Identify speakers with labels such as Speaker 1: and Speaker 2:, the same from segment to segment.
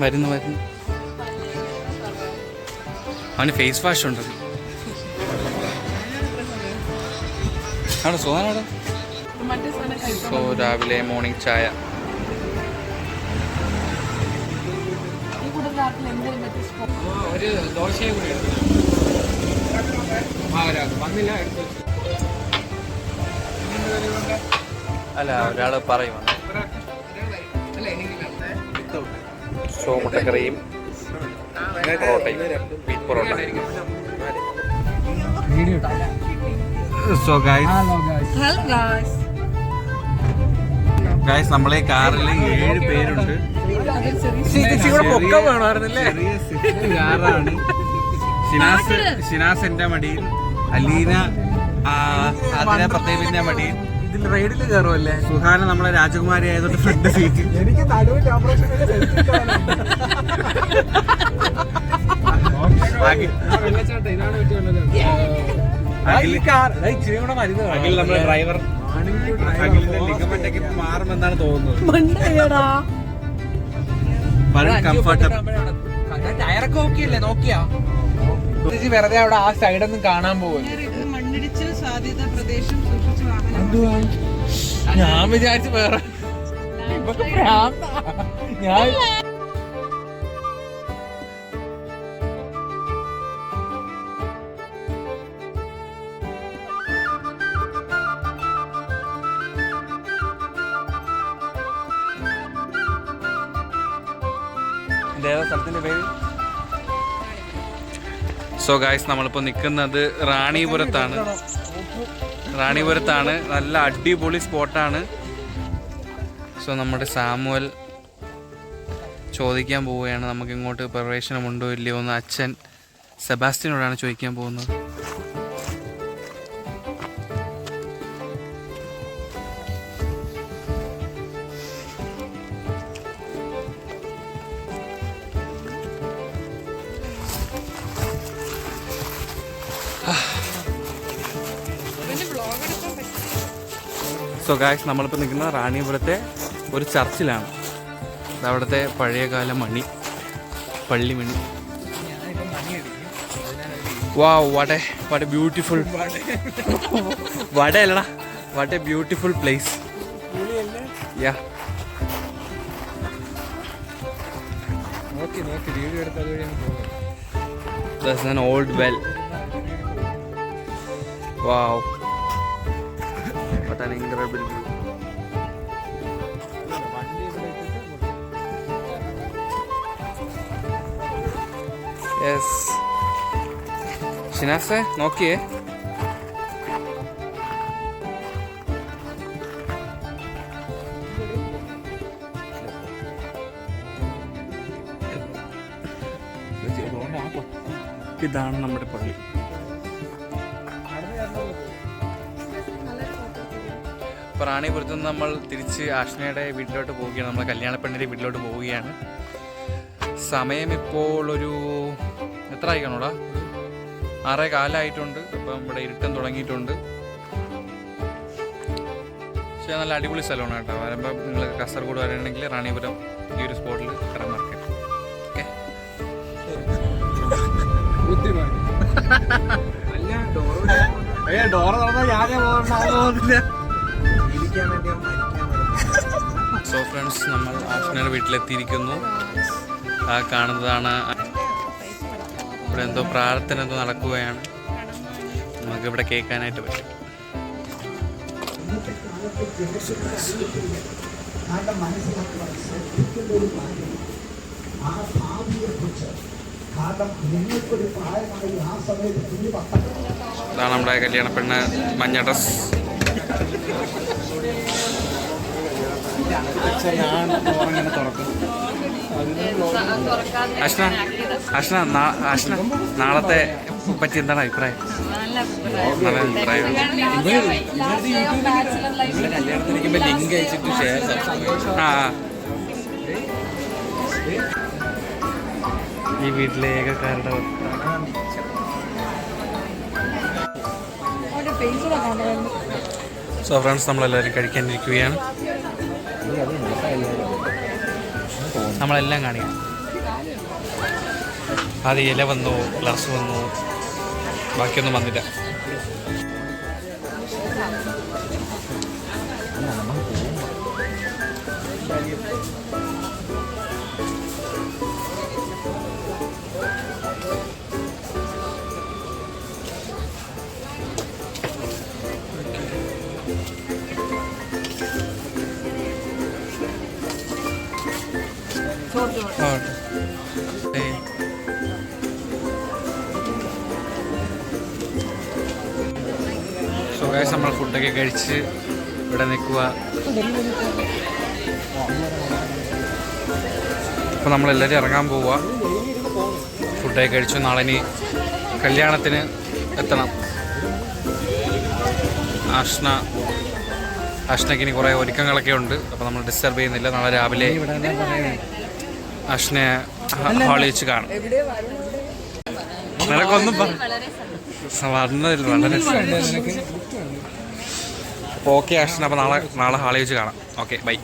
Speaker 1: വരുന്നു വരുന്നു അവന് ഫേസ് വാഷ് ഉണ്ട്? അവിടെ
Speaker 2: കഴിക്കാം
Speaker 1: സോ രാവിലെ മോർണിംഗ് ചായ.
Speaker 3: ഒരു ദോശയും കൂടി വന്നില്ല.
Speaker 1: അല്ല ഒരാൾ പറയും സോ മുട്ടക്കറിയും പൊറോട്ടയും. Beef parotta. So guys
Speaker 2: hello guys
Speaker 1: guys നമ്മളെ കാറിൽ ഏഴ് പേരുണ്ട്. കാറാണ്. ഷിനാസ് ഷിനാസ് എന്റെ മടിയിൽ അലീന അതിനെ പ്രത്യേകിന്റെ മടിയിൽ.
Speaker 3: ഇതിൽ റൈഡിൽ കയറുമല്ലേ
Speaker 1: സുഹാന നമ്മളെ രാജകുമാരി ആയതുകൊണ്ട് ഫ്രണ്ട് സീറ്റ്
Speaker 3: എനിക്ക് ഓപ്പറേഷൻ
Speaker 1: അഖിൽ. നമ്മുടെ ഡ്രൈവർ അഖിലിന്റെ ലിഗമെന്റ് ഒക്കെ മാറുമെന്നാണ് തോന്നുന്നത്. കംഫർട്ടബിൾ
Speaker 3: ടയറൊക്കെ നോക്കിയല്ലേ? നോക്കിയാ? വെറുതെ അവിടെ ആ സൈഡൊന്നും കാണാൻ പോകുമല്ലോ
Speaker 2: സാധ്യത പ്രദേശം സൂക്ഷിച്ചു വാഹനം
Speaker 3: ഞാൻ വിചാരിച്ചു വേറെ. ഞാൻ
Speaker 1: സ്ഥലത്തിന്റെ പേര് സോ ഗായ്സ് നമ്മളിപ്പോൾ നിൽക്കുന്നത് റാണിപുരത്താണ്. റാണിപുരത്താണ്. നല്ല അടിപൊളി സ്പോട്ടാണ്. സോ നമ്മുടെ സാമുവൽ ചോദിക്കാൻ പോവുകയാണ്. നമുക്ക് ഇങ്ങോട്ട് പ്രവേശനമുണ്ടോ ഇല്ലയോ എന്ന് അച്ഛൻ സെബാസ്റ്റ്യനോടാണ് ചോദിക്കാൻ പോകുന്നത്. സോ ഗായ്സ് നമ്മളിപ്പോൾ നിൽക്കുന്ന റാണിപുരത്തെ ഒരു ചർച്ചിലാണ്. അതവിടുത്തെ പഴയകാല മണി പള്ളിമണി വാ വട വട ബ്യൂട്ടിഫുൾ വട അല്ലടാ what a beautiful place ya
Speaker 3: old നോക്കി വീഡിയോ
Speaker 1: view.
Speaker 3: വണ്ടി ഇവിടെ ഇട്ടിട്ട്
Speaker 1: Yes. ഷിനാസെ നോക്കിയേ ഇതാണ് നമ്മുടെ പള്ളി റാണിപുരത്ത് നിന്ന് നമ്മൾ തിരിച്ച് ആഷ്നയുടെ വീട്ടിലോട്ട് പോവുകയാണ്. നമ്മളെ കല്യാണപ്പെണ്ണിന്റെ വീട്ടിലോട്ട് പോവുകയാണ്. സമയം ഇപ്പോൾ ഒരു എത്ര ആയിക്കാണോടാ ആറേ കാലമായിട്ടുണ്ട് അപ്പം ഇവിടെ ഇരുട്ടം തുടങ്ങിയിട്ടുണ്ട്. പക്ഷേ നല്ല അടിപൊളി സ്ഥലമാണ് കേട്ടോ. വരുമ്പോൾ നിങ്ങൾ കാസർഗോഡ് വരണമെങ്കിൽ റാണിപുരം ഈ ഒരു സ്പോട്ടിൽ കയറാൻ മാർക്കറ്റ് ഓക്കെ?
Speaker 3: ബുദ്ധിമാൻ. അല്ല ഡോർ ഡോർ തുറന്നാൽ ഞാനേ പോകുന്നില്ല.
Speaker 1: സോ ഫ്രണ്ട്സ് നമ്മൾ ആഷ്നയുടെ വീട്ടിലെത്തിയിരിക്കുന്നു. ആ കാണുന്നതാണ്. ഇവിടെ എന്തോ പ്രാർത്ഥന എന്തോ നടക്കുകയാണ്. നമുക്ക് ഇവിടെ കേൾക്കാനായിട്ട് പറ്റും. ഇതാണ് നമ്മുടെ കല്യാണ പെണ്ണ് മഞ്ഞ ഡ്രസ് അഷ്ന അഷ്ന നാ- അഷ്ന നാളത്തെ പറ്റി എന്താണ് അഭിപ്രായം? നല്ല അഭിപ്രായം.
Speaker 3: കല്യാണത്തിനിരിക്കുമ്പോ ലിങ്ക് അയച്ചിട്ട് ഷെയർ
Speaker 1: ആ ആ. ഈ വീട്ടിലെ ഏകക്കാരുടെ
Speaker 2: ഫേസ് കൂടെ കാണുമായിരുന്നു
Speaker 1: സോ ഫ്രണ്ട്സ് നമ്മളെല്ലാവരും കഴിക്കാനിരിക്കുകയാണ്. നമ്മളെല്ലാം കാണിക്കാം. അത് ഇല വന്നു ഗ്ലാസ് വന്നു ബാക്കിയൊന്നും വന്നില്ല. So നമ്മൾ ഫുഡൊക്കെ കഴിച്ച് ഇവിടെ നിൽക്കുക അപ്പോൾ നമ്മളെല്ലാവരും ഇറങ്ങാൻ പോവുക ഫുഡൊക്കെ കഴിച്ചു. നാളെ ഇനി കല്യാണത്തിന് എത്തണം. ആഷ്ന ആഷ്നയ്ക്ക് ഇനി കുറേ ഒരുക്കങ്ങളൊക്കെ ഉണ്ട്. അപ്പോൾ നമ്മൾ ഡിസ്റ്റർബ് ചെയ്യുന്നില്ല. നാളെ രാവിലെ അഷ്നെ ഹാളിൽ വെച്ച് കാണും. നിനക്കൊന്നും വന്നതിൽ വളരെ ഓക്കെ അഷ്ന അപ്പോൾ നാളെ നാളെ ഹാളിൽ വെച്ച് കാണാം. Okay bye.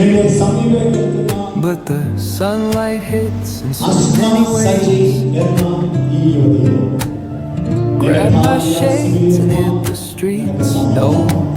Speaker 4: But the sunlight hits in so many ways. Grabbed my shades and hit the streets. No